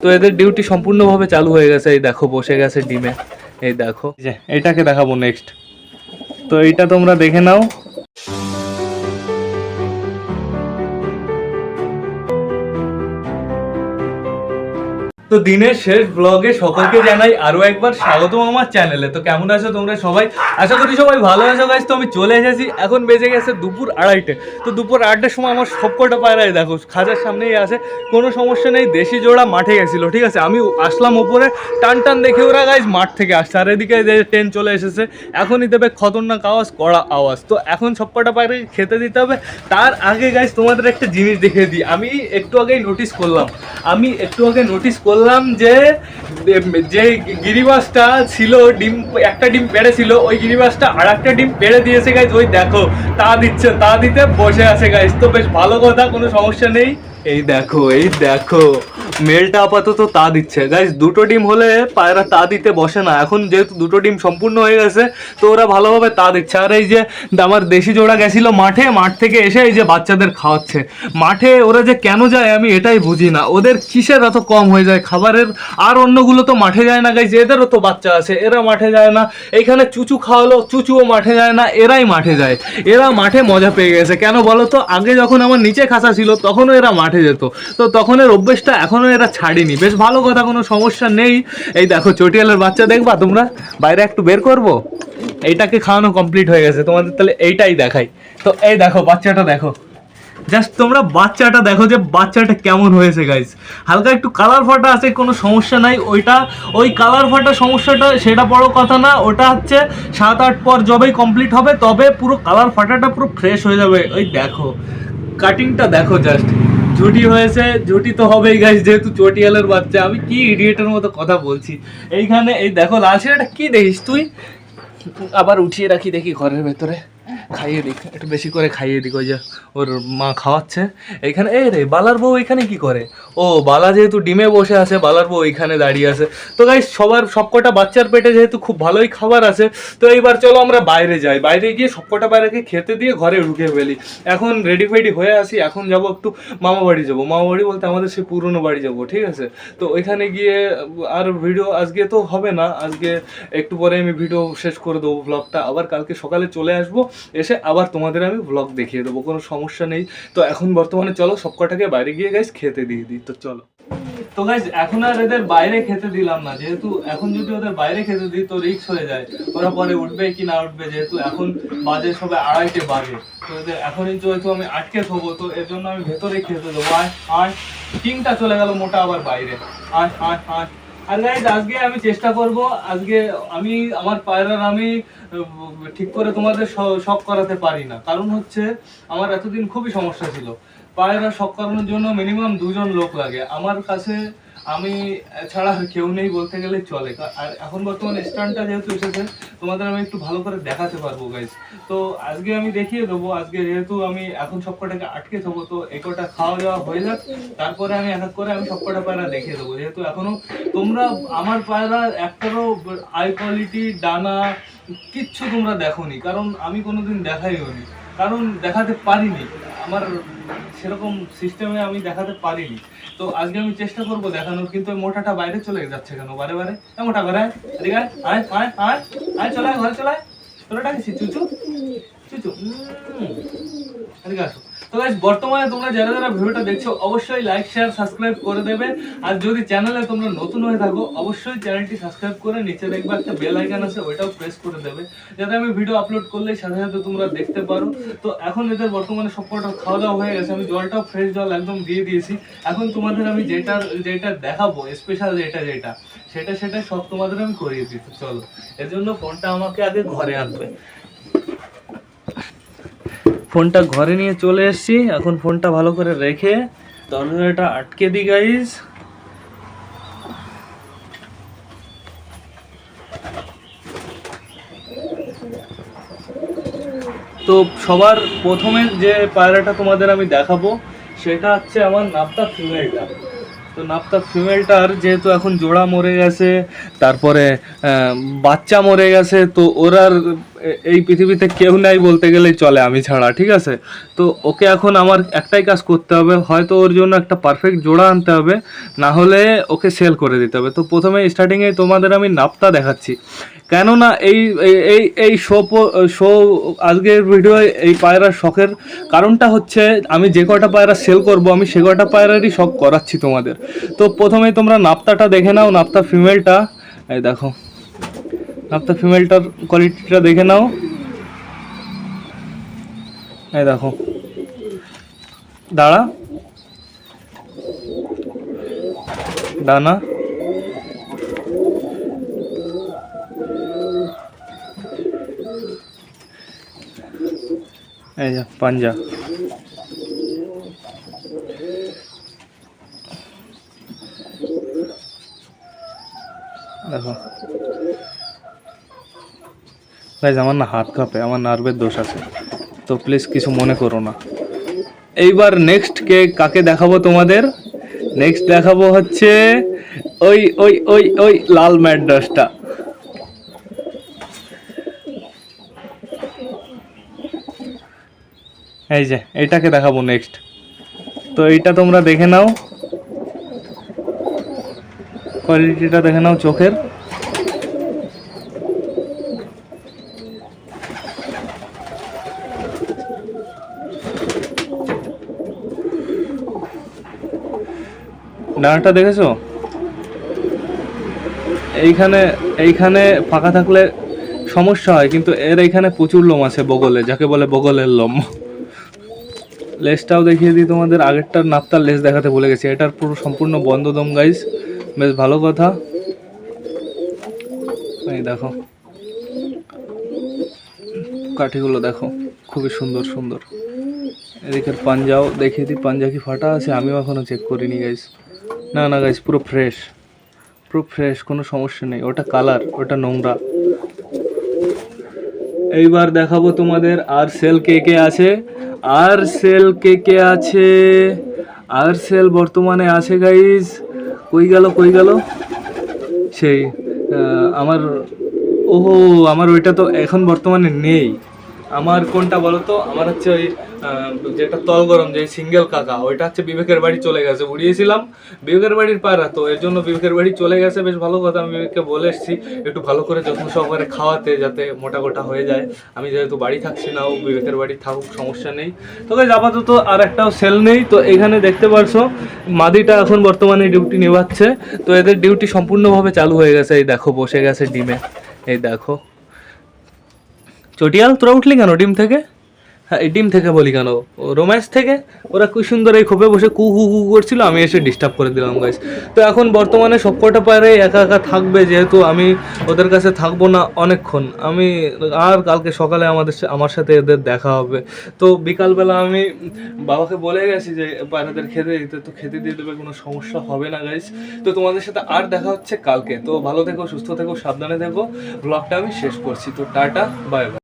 তো এদের ডিউটি সম্পূর্ণভাবে চালু হয়ে গেছে। এই দেখো, বসে গেছে ডিমে। এই দেখো। এটাকে দেখাবো নেক্সট তো এইটা তোমরা দেখে নাও। তো দিনের শেষ ব্লগে সকলকে জানাই আরও একবার স্বাগতম আমার চ্যানেলে তো কেমন আছো তোমরা সবাই? আশা করি সবাই ভালো আছো গাইজ তো আমি চলে এসেছি। এখন বেজে গেছে দুপুর আড়াইটে। তো দুপুর আড়াইটার সময় আমার সবকটা পায়রাই দেখো খাঁচার সামনেই আছে। কোনো সমস্যা নেই দেশি জোড়া মাঠে গেছিল ঠিক আছে? আমি আসলাম ওপরে টান টান দেখে ওরা গাইজ মাঠ থেকে আসছে। আর এদিকে ট্রেন চলে এসেছে এখনই দেবে খতরনাক আওয়াজ কড়া আওয়াজ। তো এখন সবকটা পায়রা খেতে দিতে হবে। তার আগে গাইজ তোমাদের একটা জিনিস দেখিয়ে দিই। আমি একটু আগেই নোটিস করলাম। আমি একটু আগে নোটিস করলাম যে যে গিরিবাসটা ছিল ডিম, একটা ডিম পেড়ে ছিল, ওই গিরিবাসটা আর একটা ডিম পেড়ে দিয়েছে গাইজ ওই দেখো, তা দিচ্ছে, তা দিতে বসে আছে গাইজ তো বেশ ভালো কথা, কোনো সমস্যা নেই। এই দেখো এই দেখো। মেলটা আপাতত তা দিচ্ছে। গাইজ দুটো ডিম হলে পায়রা তা দিতে বসে না। এখন যেহেতু দুটো ডিম সম্পূর্ণ হয়ে গেছে, তো ওরা ভালোভাবে তা দিচ্ছে। আর এই যে আমার দেশি জোড়া গেছিল মাঠে, মাঠ থেকে এসে এই যে বাচ্চাদের খাওয়াচ্ছে। মাঠে ওরা যে কেন যায় আমি এটাই বুঝি না। ওদের কিসের এত কম হয়ে যায়? খাবারের আর অন্যগুলো তো মাঠে যায় না গাইজ এদেরও তো বাচ্চা আছে, এরা মাঠে যায় না। এইখানে চুচু খাওয়ালো, চুচুও মাঠে যায় না, এরাই মাঠে যায়। এরা মাঠে মজা পেয়ে গেছে। কেন বলো তো? আগে যখন আমার নিচে খাসা ছিল, তখনও এরা মাঠে যেত। তো তখন এর অভ্যেসটা এখনও এরা ছাড়েনি। বেশ ভালো কথা, কোনো সমস্যা নেই। এই দেখো, চটিয়ালের বাচ্চা দেখবা তোমরা? বাইরে একটু বের করব? এইটাকে খাওয়ানো কমপ্লিট হয়ে গেছে। তোমাদের তাহলে এইটাই দেখাই। তো এই দেখো, বাচ্চাটা দেখো। জাস্ট তোমরা বাচ্চাটা দেখো যে বাচ্চাটা কেমন হয়েছে গাইজ হালকা একটু কালার ফাটা আছে, কোনো সমস্যা নাই। ওইটা, ওই কালার ফাটা সমস্যাটা, সেটা বড় কথা না। ওটা হচ্ছে সাত, আট পর যবেই কমপ্লিট হবে, তবে পুরো কালার ফাটাটা পুরো ফ্রেশ হয়ে যাবে। ওই দেখো কাটিংটা দেখো জাস্ট ঝুটি হয়েছে ঝুটি তো হবেই গাইস যেহেতু চটিয়ালের বাচ্চা, আমি কি ইডিয়েটের মতো কথা বলছি? এইখানে, এই দেখো, লাল এটা কি দেখিস তুই? আবার উঠিয়ে রাখি দেখি ঘরের ভেতরে। খাইয়ে দিক, একটু বেশি করে খাইয়ে দিক, ওই যে ওর মা খাওয়াচ্ছে। এইখানে এই রে, বালার বউ এখানে কি করে? ও, বালা যেহেতু ডিমে বসে আছে, বালার বউ এখানে দাঁড়িয়ে আছে। তো গাইস সবার সবকটা বাচ্চার পেটে যেহেতু খুব ভালোই খাবার আছে, তো এইবার চলো আমরা বাইরে যাই। বাইরে গিয়ে সবকটা বাইরেকে খেতে দিয়ে ঘরে ঢুকে ফেলি। এখন রেডি ফেডি হয়ে আসি, এখন যাব একটু মামা বাড়ি যাব। মামা বাড়ি বলতে আমাদের সেই পুরনো বাড়ি যাব, ঠিক আছে? তো ওইখানে গিয়ে আর ভিডিও আজকে তো হবে না, আজকে একটু পরে আমি ভিডিও শেষ করে দেবো ব্লগটা আবার কালকে সকালে চলে আসব এসে আবার তোমাদের আমি ব্লগ দেখিয়ে দেবো, কোনো সমস্যা নেই। তো এখন বর্তমানে চলো, সব কটাকে বাইরে গিয়ে গাইস খেতে দিয়ে দিই, তো চলো। তো গাইজ এখন আর এদের বাইরে খেতে দিলাম না, যেহেতু এখন যদি ওদের বাইরে খেতে দিই, তো রিক্স হয়ে যায়। ওরা পরে উঠবে কি না উঠবে, যেহেতু এখন বাজে সবে আড়াইটে বাজে। তো এদের এখনই যেহেতু আমি আটকে থবো, তো এর জন্য আমি ভেতরে খেতে দেবো। আয় আয় টিমটা চলে গেল মোটা আবার বাইরে। আয় আয় আয়। আর গাইজ আজকে আমি চেষ্টা করব, আজকে আমি, আমার পায়রার আমি ঠিক করে তোমাদের শখ করাতে পারি না। কারণ হচ্ছে, আমার এতদিন খুবই সমস্যা ছিল। পায়রা শখ করানোর জন্য মিনিমাম দুজন লোক লাগে। আমার কাছে আমি ছাড়া কেউ নেই বলতে গেলে চলে। আর এখন বর্তমানে স্ট্যান্ডটা যেহেতু এসেছে, তোমাদের আমি একটু ভালো করে দেখাতে পারব গাইজ তো আজকে আমি দেখিয়ে দেবো, আজকে যেহেতু আমি এখন সবকটাকে আটকে থাকব, তো একটা খাওয়া দাওয়া হয়ে যাক। তারপরে আমি এক এক করে আমি সবকটা পায়রা দেখিয়ে দেবো। যেহেতু এখনও তোমরা, আমার পায়রা একটারও হাই কোয়ালিটি ডানা কিচ্ছু তোমরা দেখোনি, কারণ আমি কোনোদিন দেখাইও নি কারণ দেখাতে পারিনি। আমার সেরকম সিস্টেমে আমি দেখাতে পারিনি। তো আজকে আমি চেষ্টা করব দেখানোর কিন্তু মোটাটা বাইরে চলে যাচ্ছে কেন? বারে বারে। হ্যাঁ মোটা ঘরে এদিকে আয়, আয় আয় আয় চলায় ঘরে চলায় তোরা ডাকিছি চুচু চুচু আরে আসো। তো গাইস বর্তমানে তোমরা যারা যারা ভিডিওটা দেখছ, অবশ্যই লাইক শেয়ার সাবস্ক্রাইব করে দেবে। আর যদি চ্যানেলে তোমরা নতুন হয়ে থাকো, অবশ্যই চ্যানেলটি সাবস্ক্রাইব করে নিচে দেখবে একটা বেল আইকন আছে, ওইটাও প্রেস করে দেবে। যাতে আমি ভিডিও আপলোড করলে সাথে সাথে তোমরা দেখতে পারো। তো এখন এদের বর্তমানে সবকটা খাওয়া দাওয়া হয়ে গেছে, আমি জলটাও ফ্রেশ জল একদম দিয়ে দিয়েছি। এখন তোমাদের আমি যেটা যেটা দেখাবো স্পেশাল যেটা যেটা, সেটা সেটা সব তোমাদের আমি করিয়ে দিচ্ছি। চলো এর জন্য ফোনটা আমাকে আগে ঘরে আনবে। ফোনটা ঘরে নিয়ে চলে এসেছি। এখন ফোনটা ভালো করে রেখে দরজাটা আটকে দিই গাইজ তো সবার প্রথমে যে পায়রাটা তোমাদের আমি দেখাবো, সেটা হচ্ছে আমার নাপতা ফিমেলটা তো নাপতা ফিমেলটার যেহেতু এখন জোড়া মরে গেছে, তারপরে বাচ্চা মরে গেছে, তো ওরার এই পৃথিবীতে কেউ নাই বলতে গেলেই চলে আমি ছাড়া, ঠিক আছে? তো ওকে এখন আমার একটাই কাজ করতে হবে, হয়তো ওর জন্য একটা পারফেক্ট জোড়া আনতে হবে, না হলে ওকে সেল করে দিতে হবে। তো প্রথমে স্টার্টিংয়ে তোমাদের আমি নাপটা দেখাচ্ছি। কেননা এই- এই এই শো শো আজকের ভিডিও এই পায়রার শখের কারণটা হচ্ছে আমি যে কটা পায়রা সেল করব, আমি সে কটা পায়রারই শখ করাচ্ছি তোমাদের। তো প্রথমেই তোমরা নাপ্তাটা দেখে নাও, নাপ্তা ফিমেলটা এই দেখো। নাপ্তা ফিমেলটার কোয়ালিটিটা দেখে নাও। এই দেখো। দাঁড়া। ডানা। এই যে পাঞ্জা। দেখো। গাইজ আমার না হাত কাঁপে, আমার নার্ভের দোষ আছে। তো প্লিজ কিছু মনে করো না। এইবার নেক্সট কে, কাকে দেখাবো তোমাদের? নেক্সট দেখাবো হচ্ছে ওই ওই ওই ওই লাল ম্যাড্রাসটা এই যে, এটাকে দেখাবো নেক্সট তো এইটা তোমরা দেখে নাও। কোয়ালিটিটা দেখে নাও চোখের। ডানাটা দেখেছ? এইখানে এইখানে ফাঁকা থাকলে সমস্যা হয়, কিন্তু এর এইখানে প্রচুর লোম আছে বগলে, যাকে বলে বগলের লোম। লেসটাও দেখিয়ে দিই তোমাদের, আগেরটার নাপতার লেস দেখাতে ভুলে গেছি, এটার পুরো সম্পূর্ণ বন্ধ দম গাইস বেশ ভালো কথা। এই দেখো। কাঠিগুলো দেখো, খুবই সুন্দর সুন্দর। এদিকের পাঞ্জাও দেখিয়ে দিই, পাঞ্জা কি ফাটা আছে, আমিও এখনও চেক করিনি গাইস না না গাইস পুরো ফ্রেশ পুরো ফ্রেশ কোনো সমস্যা নেই। ওটা কালার ওটা নোংরা। এইবার দেখাবো তোমাদের আর সেল কে কে আছে। আর সেল কে কে আছে? আর সেল বর্তমানে আছে গাইস কই গেল কই গেল? সেই আমার, ওহো, আমার ওইটা তো এখন বর্তমানে নেই। আমার কোনটা বলো তো? আমার হচ্ছে ওই যেটা তল গরম, যে সিঙ্গেল কাকা, ওইটা হচ্ছে বিবেকের বাড়ি চলে গেছে। উড়িয়েছিলাম বিবেকের বাড়ির পায়রা তো এর জন্য বিবেকের বাড়ি চলে গেছে। বেশ ভালো কথা, আমি বিবেককে বলে এসেছি, একটু ভালো করে যত্ন সহকারে খাওয়াতে যাতে মোটা গোটা হয়ে যায়। আমি যেহেতু বাড়ি থাকছি না, ও বিবেকের বাড়ি থাকুক, সমস্যা নেই। তো আপাতত আর একটাও সেল নেই। তো এখানে দেখতে পারছ, মাদিটা এখন বর্তমানে ডিউটি নেওয়াচ্ছে তো এদের ডিউটি সম্পূর্ণভাবে চালু হয়ে গেছে। এই দেখো, বসে গেছে ডিমে। এই দেখো। চটিয়াল, তোরা উঠলি কেন ডিম থেকে? হ্যাঁ ডিম থেকে বলি কেন? রোম্যান্স থেকে? ওরা খুব সুন্দর এই খোপে বসে কু হু হু করছিল, আমি এসে ডিস্টার্ব করে দিলাম গাইস তো এখন বর্তমানে সবকটা পায়রাই একা একা থাকবে, যেহেতু আমি ওদের কাছে থাকব না অনেকক্ষণ। আমি আর কালকে সকালে আমাদের আমার সাথে এদের দেখা হবে। তো বিকালবেলা আমি বাবাকে বলে গেছি যে, পায়রাদের খেতে দিতে, তো খেতে দিয়ে দেবে, কোনো সমস্যা হবে না গাইস তো তোমাদের সাথে আর দেখা হচ্ছে কালকে। তো ভালো থেকো, সুস্থ থেকো, সাবধানে থেকো। ব্লগটা আমি শেষ করছি। তো টাটা বাই বাই